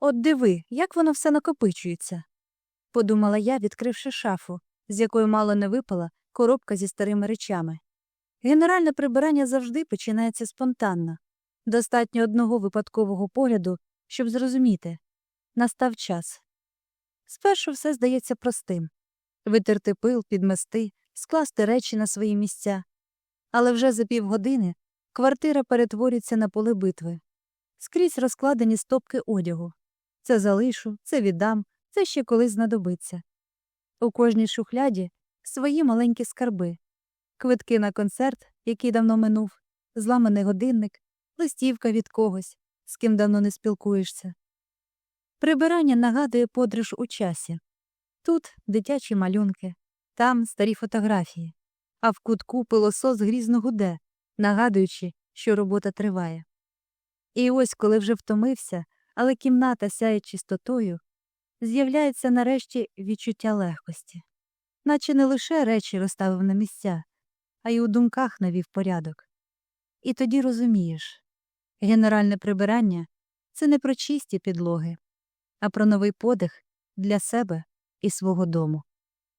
От диви, як воно все накопичується. Подумала я, відкривши шафу, з якої мало не випала коробка зі старими речами. Генеральне прибирання завжди починається спонтанно. Достатньо одного випадкового погляду, щоб зрозуміти настав час. Спершу все здається простим витерти пил, підмести, скласти речі на свої місця. Але вже за півгодини квартира перетворюється на поле битви. Скрізь розкладені стопки одягу. Це залишу, це віддам, це ще колись знадобиться. У кожній шухляді свої маленькі скарби, квитки на концерт, який давно минув, зламаний годинник, листівка від когось, з ким давно не спілкуєшся. Прибирання нагадує подорож у часі. Тут дитячі малюнки, там старі фотографії, а в кутку пилосос грізно гуде, нагадуючи, що робота триває. І ось, коли вже втомився, але кімната сяє чистотою, з'являється нарешті відчуття легкості, наче не лише речі розставив на місця, а й у думках навів порядок. І тоді розумієш генеральне прибирання це не про чисті підлоги, а про новий подих для себе і свого дому.